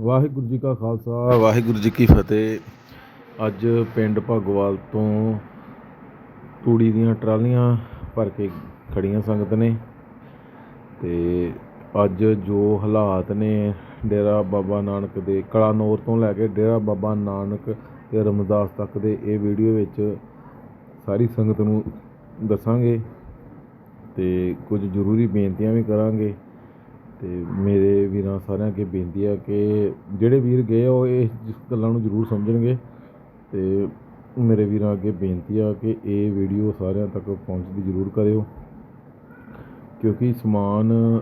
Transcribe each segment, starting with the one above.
ਵਾਹਿਗੁਰੂ ਜੀ ਕਾ ਖਾਲਸਾ। ਵਾਹਿਗੁਰੂ ਜੀ ਕੀ ਫਤਿਹ। ਅੱਜ ਪਿੰਡ ਭਾਗੋਵਾਲ ਤੋਂ ਤੂੜੀ ਦੀਆਂ ਟਰਾਲੀਆਂ ਭਰ ਕੇ ਖੜੀਆਂ ਸੰਗਤ ਨੇ ਤੇ ਅੱਜ ਜੋ ਹਾਲਾਤ ਨੇ ਡੇਰਾ ਬਾਬਾ ਨਾਨਕ ਦੇ, ਕਲਾਨੌਰ ਤੋਂ ਲੈ ਕੇ ਡੇਰਾ ਬਾਬਾ ਨਾਨਕ ਤੇ ਰਮਦਾਸ ਤੱਕ ਦੇ ਇਹ ਵੀਡੀਓ ਵਿੱਚ ਸਾਰੀ ਸੰਗਤ ਨੂੰ ਦੱਸਾਂਗੇ ਤੇ ਕੁਝ ਜ਼ਰੂਰੀ ਬੇਨਤੀਆਂ ਵੀ ਕਰਾਂਗੇ। ਅਤੇ ਮੇਰੇ ਵੀਰਾਂ ਸਾਰਿਆਂ ਅੱਗੇ ਬੇਨਤੀ ਆ ਕਿ ਜਿਹੜੇ ਵੀਰ ਗਏ ਆ, ਉਹ ਇਸ ਗੱਲਾਂ ਨੂੰ ਜ਼ਰੂਰ ਸਮਝਣਗੇ। ਅਤੇ ਮੇਰੇ ਵੀਰਾਂ ਅੱਗੇ ਬੇਨਤੀ ਆ ਕਿ ਇਹ ਵੀਡੀਓ ਸਾਰਿਆਂ ਤੱਕ ਪਹੁੰਚਦੀ ਜ਼ਰੂਰ ਕਰਿਓ। ਕਿਉਂਕਿ ਸਮਾਨ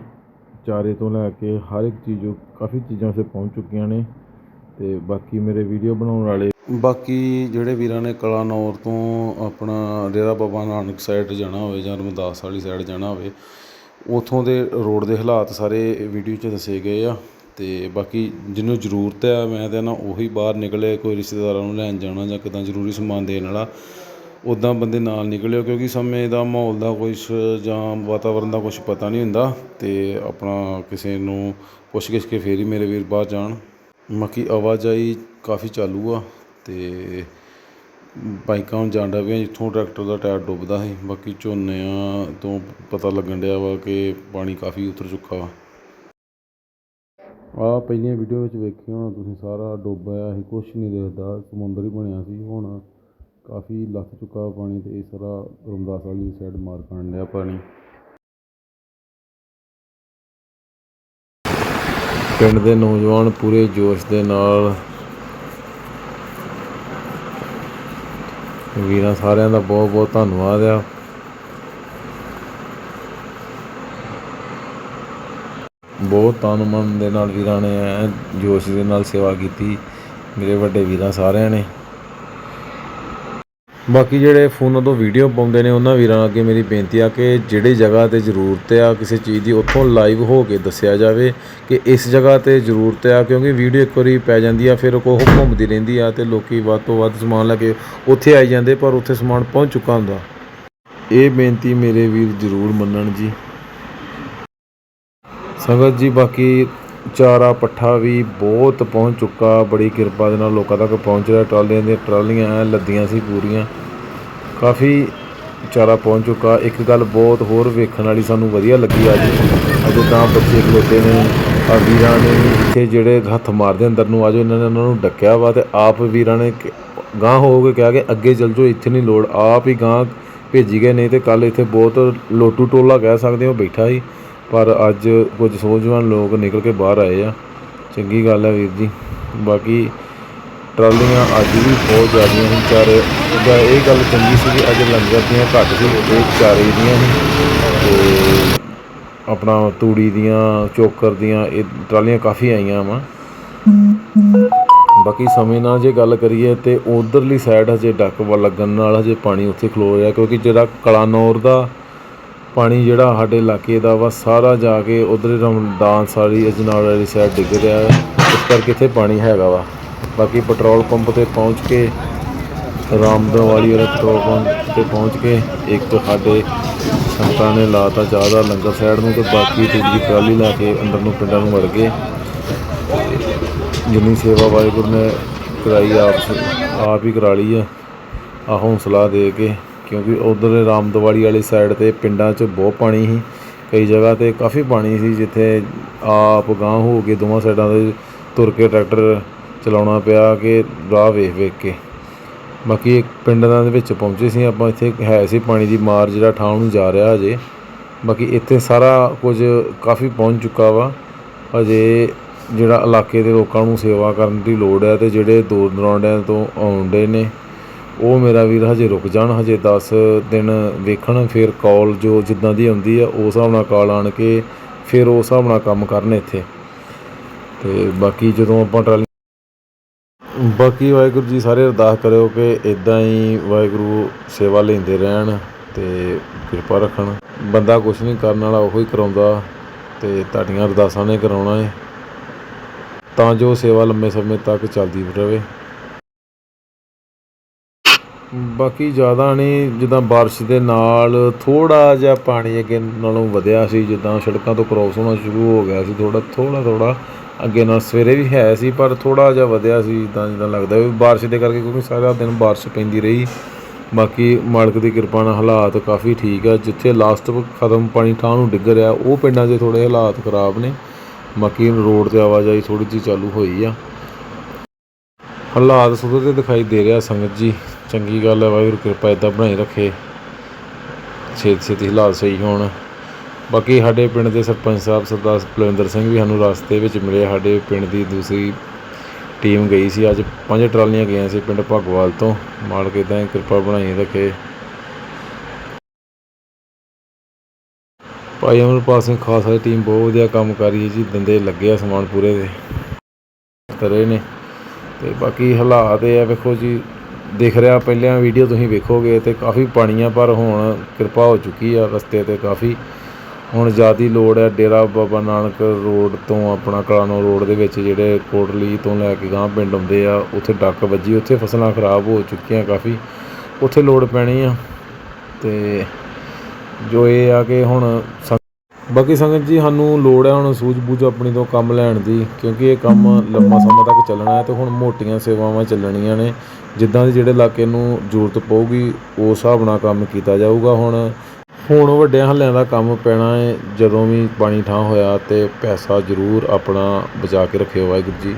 ਚਾਰੇ ਤੋਂ ਲੈ ਕੇ ਹਰ ਇੱਕ ਚੀਜ਼ ਕਾਫੀ ਚੀਜ਼ਾਂ ਸੇ ਪਹੁੰਚ ਚੁੱਕੀਆਂ ਨੇ ਅਤੇ ਬਾਕੀ ਮੇਰੇ ਵੀਡੀਓ ਬਣਾਉਣ ਵਾਲੇ ਬਾਕੀ ਜਿਹੜੇ ਵੀਰਾਂ ਨੇ ਕਲਾਨੌਰ ਤੋਂ ਆਪਣਾ ਡੇਰਾ ਬਾਬਾ ਨਾਨਕ ਸਾਈਡ ਜਾਣਾ ਹੋਵੇ ਜਾਂ ਰਮਦਾਸ ਵਾਲੀ ਸਾਈਡ ਜਾਣਾ ਹੋਵੇ ਉੱਥੋਂ ਦੇ ਰੋਡ ਦੇ ਹਾਲਾਤ ਸਾਰੇ ਵੀਡੀਓ 'ਚ ਦੱਸੇ ਗਏ ਆ ਅਤੇ ਬਾਕੀ ਜਿਹਨੂੰ ਜ਼ਰੂਰਤ ਹੈ ਮੈਂ ਤਾਂ ਨਾ ਉਹੀ ਬਾਹਰ ਨਿਕਲੇ ਕੋਈ ਰਿਸ਼ਤੇਦਾਰਾਂ ਨੂੰ ਲੈਣ ਜਾਣਾ ਜਾਂ ਕਿੱਦਾਂ ਜ਼ਰੂਰੀ ਸਮਾਨ ਦੇਣ ਵਾਲਾ ਉੱਦਾਂ ਬੰਦੇ ਨਾਲ ਨਿਕਲਿਓ ਕਿਉਂਕਿ ਸਮੇਂ ਦਾ ਮਾਹੌਲ ਦਾ ਕੁਛ ਜਾਂ ਵਾਤਾਵਰਨ ਦਾ ਕੁਛ ਪਤਾ ਨਹੀਂ ਹੁੰਦਾ ਅਤੇ ਆਪਣਾ ਕਿਸੇ ਨੂੰ ਪੁੱਛ ਗਿੱਛ ਕੇ ਫਿਰ ਹੀ ਮੇਰੇ ਵੀਰ ਬਾਹਰ ਜਾਣ। ਬਾਕੀ ਆਵਾਜਾਈ ਕਾਫੀ ਚਾਲੂ ਆ ਅਤੇ ਬਾਈਕਾਂ ਜਾਣ ਜਾਂਦਾ ਪਿਆ ਜਿੱਥੋਂ ਟਰੈਕਟਰ ਦਾ ਟਾਇਰ ਡੁੱਬਦਾ ਸੀ, ਬਾਕੀ ਝੋਨਿਆਂ ਤੋਂ ਪਤਾ ਲੱਗਣ ਡਿਆ ਵਾ ਕਿ ਪਾਣੀ ਕਾਫੀ ਉਤਰ ਚੁੱਕਾ ਵਾ। ਆਹ ਪਹਿਲੀਆਂ ਵੀਡੀਓ ਵਿੱਚ ਵੇਖਿਆ ਹੋਣਾ ਤੁਸੀਂ ਸਾਰਾ ਡੁੱਬਿਆ ਸੀ, ਕੁਛ ਨਹੀਂ ਦਿਖਦਾ, ਸਮੁੰਦਰ ਹੀ ਬਣਿਆ ਸੀ, ਹੁਣ ਕਾਫੀ ਲੱਥ ਚੁੱਕਾ ਪਾਣੀ ਤੇ ਇਹ ਸਾਰਾ ਰਮਦਾਸ ਵਾਲੀ ਸਾਈਡ ਮਾਰ ਕਰਨ ਡਿਆ ਪਾਣੀ। ਪਿੰਡ ਦੇ ਨੌਜਵਾਨ ਪੂਰੇ ਜੋਸ਼ ਦੇ ਨਾਲ ਵੀਰਾਂ ਸਾਰਿਆਂ ਦਾ ਬਹੁਤ ਬਹੁਤ ਧੰਨਵਾਦ ਆ। ਬਹੁਤ ਤਨ ਮਨ ਦੇ ਨਾਲ ਵੀਰਾਂ ਨੇ ਜੋਸ਼ ਦੇ ਨਾਲ ਸੇਵਾ ਕੀਤੀ। ਮੇਰੇ ਵੱਡੇ ਵੀਰਾਂ ਸਾਰਿਆਂ ਨੇ। ਬਾਕੀ ਜਿਹੜੇ ਫੋਨਾਂ ਤੋਂ ਵੀਡੀਓ ਪਾਉਂਦੇ ਨੇ, ਉਹਨਾਂ ਵੀਰਾਂ ਅੱਗੇ ਮੇਰੀ ਬੇਨਤੀ ਆ ਕਿ ਜਿਹੜੀ ਜਗ੍ਹਾ ਤੇ ਜ਼ਰੂਰਤ ਆ ਕਿਸੇ ਚੀਜ਼ ਦੀ, ਉੱਥੋਂ ਲਾਈਵ ਹੋ ਕੇ ਦੱਸਿਆ ਜਾਵੇ ਕਿ ਇਸ ਜਗ੍ਹਾ ਤੇ ਜ਼ਰੂਰਤ ਆ, ਕਿਉਂਕਿ ਵੀਡੀਓ ਇੱਕ ਵਾਰੀ ਪੈ ਜਾਂਦੀ ਆ, ਫਿਰ ਉਹ ਘੁੰਮਦੀ ਰਹਿੰਦੀ ਆ ਤੇ ਲੋਕੀ ਵੱਧ ਤੋਂ ਵੱਧ ਸਮਾਨ ਲੈ ਕੇ ਉੱਥੇ ਆਈ ਜਾਂਦੇ, ਪਰ ਉੱਥੇ ਸਮਾਨ ਪਹੁੰਚ ਚੁੱਕਾ ਹੁੰਦਾ। ਇਹ ਬੇਨਤੀ ਮੇਰੇ ਵੀਰ ਜ਼ਰੂਰ ਮੰਨਣ ਜੀ। ਸੰਗਤ ਜੀ, ਬਾਕੀ ਚਾਰਾ ਪੱਠਾ ਵੀ ਬਹੁਤ ਪਹੁੰਚ ਚੁੱਕਾ। ਬੜੀ ਕਿਰਪਾ ਦੇ ਨਾਲ ਲੋਕਾਂ ਤੱਕ ਪਹੁੰਚ ਰਿਹਾ। ਟਰਾਲੀਆਂ ਦੀਆਂ ਟਰਾਲੀਆਂ ਲੱਦੀਆਂ ਸੀ ਪੂਰੀਆਂ। ਕਾਫੀ ਚਾਰਾ ਪਹੁੰਚ ਚੁੱਕਾ। ਇੱਕ ਗੱਲ ਬਹੁਤ ਹੋਰ ਵੇਖਣ ਵਾਲੀ ਸਾਨੂੰ ਵਧੀਆ ਲੱਗੀ ਅੱਜ। ਅੱਜ ਤਾਂ ਬੱਚੇ ਖਲੋਤੇ ਨੇ ਆ ਵੀਰਾਂ ਨੇ ਇੱਥੇ ਜਿਹੜੇ ਹੱਥ ਮਾਰਦੇ ਅੰਦਰ ਨੂੰ ਆਜੋ ਇਹਨਾਂ ਨੇ ਉਹਨਾਂ ਨੂੰ ਡੱਕਿਆ ਵਾ ਤੇ ਆਪ ਵੀਰਾਂ ਨੇ ਗਾਂ ਹੋ ਕੇ ਕਿਹਾ ਕਿ ਅੱਗੇ ਚੱਲ ਜਾਓ, ਇੱਥੇ ਨਹੀਂ ਲੋੜ। ਆਪ ਹੀ ਗਾਂ ਭੇਜੀ ਗਏ ਨਹੀਂ ਤੇ ਕੱਲ ਇੱਥੇ ਬਹੁਤ ਲੋਟੂ ਟੋਲਾ ਕਹਿ ਸਕਦੇ ਹੋ, ਬੈਠਾ ਸੀ। ਪਰ ਅੱਜ ਕੁਝ ਸੋਝਵਾਨ ਲੋਕ ਨਿਕਲ ਕੇ ਬਾਹਰ ਆਏ ਆ। ਚੰਗੀ ਗੱਲ ਹੈ ਵੀਰ ਜੀ। ਬਾਕੀ ਟਰਾਲੀਆਂ ਅੱਜ ਵੀ ਬਹੁਤ ਜ਼ਿਆਦੀਆਂ ਹਨ ਚਾਰੇ ਉਹਦਾ ਇਹ ਗੱਲ ਚੰਗੀ ਸੀ ਕਿ ਅੱਜ ਲੰਗਰ ਦੀਆਂ ਘੱਟ ਸੀ, ਇਹ ਚਾਰੇ ਦੀਆਂ ਸੀ। ਤੇ ਆਪਣਾ ਤੂੜੀ ਦੀਆਂ, ਚੋਕਰ ਦੀਆਂ, ਇਹ ਟਰਾਲੀਆਂ ਕਾਫੀ ਆਈਆਂ ਵਾ। ਬਾਕੀ ਸਮੇਂ ਨਾਲ ਜੇ ਗੱਲ ਕਰੀਏ ਤੇ ਉਧਰਲੀ ਸਾਈਡ ਹਜੇ ਡੱਕ ਵਾ ਲੱਗਣ ਨਾਲ ਹਜੇ ਪਾਣੀ ਉੱਥੇ ਖਲੋ ਰਿਹਾ, ਕਿਉਂਕਿ ਜਿਹੜਾ ਕਲਾਨੌਰ ਦਾ ਪਾਣੀ ਜਿਹੜਾ ਸਾਡੇ ਇਲਾਕੇ ਦਾ ਵਾ, ਸਾਰਾ ਜਾ ਕੇ ਉਧਰ ਰਮਦਾਸ ਵਾਲੀ ਅਜਨਾਲ ਵਾਲੀ ਸਾਈਡ ਡਿੱਗ ਰਿਹਾ ਹੈ। ਇਸ ਕਰਕੇ ਇੱਥੇ ਪਾਣੀ ਹੈਗਾ ਵਾ। ਬਾਕੀ ਪੈਟਰੋਲ ਪੰਪ ਤੇ ਪਹੁੰਚ ਕੇ ਰਾਮਦਨ ਵਾਲੀ ਵਾਲੇ ਪੈਟਰੋਲ ਪੰਪ ਤੇ ਪਹੁੰਚ ਕੇ, ਇੱਕ ਸਾਡੇ ਸੰਤਾਂ ਨੇ ਲਾਤਾ ਚਾਹ ਦਾ ਲੰਗਰ ਸਾਈਡ ਨੂੰ ਤੇ ਬਾਕੀ ਤੂੜੀ ਟਰਾਲੀ ਲਾ ਕੇ ਅੰਦਰ ਨੂੰ ਪਿੰਡਾਂ ਨੂੰ ਵੜ ਗਏ। ਜਿੰਨੀ ਸੇਵਾ ਵਾਹਿਗੁਰੂ ਨੇ ਕਰਾਈ, ਆਪ ਆਪ ਹੀ ਕਰਾ ਲਈ ਆ ਆ ਹੌਸਲਾ ਦੇ ਕੇ ਕਿਉਂਕਿ ਉਧਰ ਰਾਮਦਵਾੜੀ ਵਾਲੀ ਸਾਈਡ ਤੇ ਪਿੰਡਾਂ 'ਚ ਬਹੁਤ ਪਾਣੀ ਸੀ, ਕਈ ਜਗ੍ਹਾ ਤੇ ਕਾਫੀ ਪਾਣੀ ਸੀ, ਜਿੱਥੇ ਆਪ ਗਾਂ ਹੋ ਕੇ ਦੋਵਾਂ ਸਾਈਡਾਂ ਦੇ ਤੁਰ ਕੇ ਟਰੈਕਟਰ ਚਲਾਉਣਾ ਪਿਆ ਕਿ ਰਾਹ ਵੇਖ ਵੇਖ ਕੇ। ਬਾਕੀ ਪਿੰਡਾਂ ਦੇ ਵਿੱਚ ਪਹੁੰਚੇ ਸੀ ਆਪਾਂ, ਇੱਥੇ ਹੈ ਸੀ ਪਾਣੀ ਦੀ ਮਾਰ ਜਿਹੜਾ ਠਾਂ ਨੂੰ ਜਾ ਰਿਹਾ ਹਜੇ। ਬਾਕੀ ਇੱਥੇ ਸਾਰਾ ਕੁਝ ਕਾਫੀ ਪਹੁੰਚ ਚੁੱਕਾ ਵਾ। ਹਜੇ ਜਿਹੜਾ ਇਲਾਕੇ ਦੇ ਲੋਕਾਂ ਨੂੰ ਸੇਵਾ ਕਰਨ ਦੀ ਲੋੜ ਹੈ ਤੇ ਜਿਹੜੇ ਦੂਰ ਦਰਾਂਡਿਆਂ ਤੋਂ ਆਉਂਦੇ ਨੇ ਉਹ ਮੇਰਾ ਵੀਰ ਹਜੇ ਰੁਕ ਜਾਣ, ਹਜੇ 10 ਦਿਨ ਵੇਖਣ, ਫਿਰ ਕਾਲ ਜੋ ਜਿੱਦਾਂ ਦੀ ਆਉਂਦੀ ਆ, ਉਸ ਹਿਸਾਬ ਨਾਲ ਕਾਲ ਆਣ ਕੇ ਫਿਰ ਉਸ ਹਿਸਾਬ ਨਾਲ ਕੰਮ ਕਰਨ ਇੱਥੇ। ਤੇ ਬਾਕੀ ਜਦੋਂ ਆਪਾਂ ਟਰਾਲੀ ਬਾਕੀ ਵਾਹਿਗੁਰੂ ਜੀ ਸਾਰੇ ਅਰਦਾਸ ਕਰਿਓ ਕਿ ਇਦਾਂ ਹੀ ਵਾਹਿਗੁਰੂ ਸੇਵਾ ਲੈਂਦੇ ਰਹਿਣ ਤੇ ਕਿਰਪਾ ਰੱਖਣ। ਬੰਦਾ ਕੁਛ ਨਹੀਂ ਕਰਨ ਵਾਲਾ, ਉਹੀ ਕਰਾਉਂਦਾ ਤੇ ਤੁਹਾਡੀਆਂ ਅਰਦਾਸਾਂ ਨੇ ਕਰਾਉਣਾ ਹੈ ਤਾਂ ਜੋ ਸੇਵਾ ਲੰਮੇ ਸਮੇਂ ਤੱਕ ਚੱਲਦੀ ਰਹੇ। ਬਾਕੀ ਜ਼ਿਆਦਾ ਨਹੀਂ, ਜਿੱਦਾਂ ਬਾਰਿਸ਼ ਦੇ ਨਾਲ ਥੋੜਾ ਜਿਹਾ ਪਾਣੀ ਅੱਗੇ ਨਾਲੋਂ ਵਧਿਆ ਸੀ, ਜਿੱਦਾਂ ਸੜਕਾਂ ਤੋਂ ਕ੍ਰੋਸ ਹੋਣਾ ਸ਼ੁਰੂ ਹੋ ਗਿਆ ਸੀ ਥੋੜਾ ਥੋੜਾ ਥੋੜਾ ਅੱਗੇ ਨਾਲ ਸਵੇਰੇ ਵੀ ਹੈ ਸੀ, ਪਰ ਥੋੜਾ ਜਿਹਾ ਵਧਿਆ ਸੀ ਤਾਂ ਜਿੱਦਾਂ ਲੱਗਦਾ ਵੀ ਬਾਰਿਸ਼ ਦੇ ਕਰਕੇ ਕਿਉਂਕਿ ਸਾਰਾ ਦਿਨ ਬਾਰਿਸ਼ ਪੈਂਦੀ ਰਹੀ। ਬਾਕੀ ਮਾਲਕ ਦੀ ਕਿਰਪਾ ਨਾਲ ਹਾਲਾਤ ਕਾਫੀ ਠੀਕ ਆ। ਜਿੱਥੇ ਲਾਸਟ ਖਤਮ ਪਾਣੀ ਠਾਹ ਨੂੰ ਡਿੱਗ ਰਿਹਾ, ਉਹ ਪਿੰਡਾਂ 'ਚ ਥੋੜੇ ਹਾਲਾਤ ਖਰਾਬ ਨੇ। ਬਾਕੀ ਰੋਡ ਤੇ ਆਵਾਜਾਈ ਥੋੜੀ ਜਿਹੀ ਚਾਲੂ ਹੋਈ ਆ। ਹਾਲਾਤ ਸੁਧਰਦੇ ਦਿਖਾਈ ਦੇ ਰਿਹਾ ਸੰਗਤ ਜੀ। ਚੰਗੀ ਗੱਲ ਹੈ, ਵਾਹਿਗੁਰੂ ਕਿਰਪਾ ਇਦਾਂ ਬਣਾਈ ਰੱਖੇ। ਛੇਤੀ ਛੇਤੀ ਹਾਲਾਤ ਸਹੀ ਹੋਣ। ਬਾਕੀ ਸਾਡੇ ਪਿੰਡ ਦੇ ਸਰਪੰਚ ਸਾਹਿਬ ਸਰਦਾਰ ਬਲਵਿੰਦਰ ਸਿੰਘ ਵੀ ਸਾਨੂੰ ਰਸਤੇ ਵਿੱਚ ਮਿਲੇ। ਸਾਡੇ ਪਿੰਡ ਦੀ ਦੂਸਰੀ ਟੀਮ ਗਈ ਸੀ। ਅੱਜ ਪੰਜ ਟਰਾਲੀਆਂ ਗਈਆਂ ਸੀ ਪਿੰਡ ਭਗਵਾਲ ਤੋਂ। ਮਾਲਕ ਇਦਾਂ ਕਿਰਪਾ ਬਣਾਈ ਰੱਖੇ। ਭਾਈ ਅਮਰਪਾਲ ਸਿੰਘ ਖਾਲਸਾ ਦੀ ਟੀਮ ਬਹੁਤ ਵਧੀਆ ਕੰਮ ਕਰ ਰਹੀ ਹੈ ਜੀ। ਦੰਦੇ ਲੱਗੇ ਆ ਸਮਾਨ ਪੂਰੇ ਦੇ। ਕਰੇ ਨੇ। ਤੇ ਬਾਕੀ ਹਾਲਾਤ ਇਹ ਆ, ਵੇਖੋ ਜੀ ਦਿਖ ਰਿਹਾ ਪਹਿਲਾਂ ਵੀਡੀਓ ਤੁਸੀਂ ਵੇਖੋਗੇ ਤੇ ਕਾਫੀ ਪਾਣੀ ਆ ਪਰ ਹੁਣ ਕਿਰਪਾ ਹੋ ਚੁੱਕੀ ਆ ਰਸਤੇ ਤੇ ਕਾਫੀ। ਹੁਣ ਜ਼ਿਆਦੀ ਲੋੜ ਹੈ ਡੇਰਾ ਬਾਬਾ ਨਾਨਕ ਰੋਡ ਤੋਂ ਆਪਣਾ ਕਲਾਨੋ ਰੋਡ ਦੇ ਵਿੱਚ ਜਿਹੜੇ ਕੋਟਲੀ ਤੋਂ ਲੈ ਕੇ ਗਾਂ ਪਿੰਡ ਆਉਂਦੇ ਆ, ਉੱਥੇ ਡੱਕ ਵੱਜੀ, ਉੱਥੇ ਫਸਲਾਂ ਖਰਾਬ ਹੋ ਚੁੱਕੀਆਂ ਕਾਫੀ। ਉੱਥੇ ਲੋੜ ਪੈਣੀ ਆ। ਤੇ ਜੋ ਇਹ ਆ ਕਿ ਹੁਣ ਬਾਕੀ ਸੰਗਤ ਜੀ, ਸਾਨੂੰ ਲੋੜ ਹੈ ਹੁਣ ਸੂਝ-ਬੂਝ ਆਪਣੀ ਤੋਂ ਕੰਮ ਲੈਣ ਦੀ, ਕਿਉਂਕਿ ਇਹ ਕੰਮ ਲੰਮਾ ਸਮਾਂ ਤੱਕ ਚੱਲਣਾ ਹੈ ਤੇ ਹੁਣ ਮੋਟੀਆਂ ਸੇਵਾਵਾਂ ਚੱਲਣੀਆਂ ਨੇ। ਜਿੱਦਾਂ ਦੇ ਜਿਹੜੇ ਇਲਾਕੇ ਨੂੰ ਜ਼ਰੂਰਤ ਪਊਗੀ, ਉਸ ਹਿਸਾਬ ਨਾਲ ਕੰਮ ਕੀਤਾ ਜਾਊਗਾ। ਹੁਣ ਹੁਣ ਵੱਡਿਆਂ ਹੱਲਿਆਂ ਦਾ ਕੰਮ ਪੈਣਾ ਹੈ ਜਦੋਂ ਵੀ ਪਾਣੀ ਠਾਂ ਹੋਇਆ ਤੇ ਪੈਸਾ ਜ਼ਰੂਰ ਆਪਣਾ ਬਚਾ ਕੇ ਰੱਖਿਓ ਵਾਹਿਗੁਰੂ ਜੀ।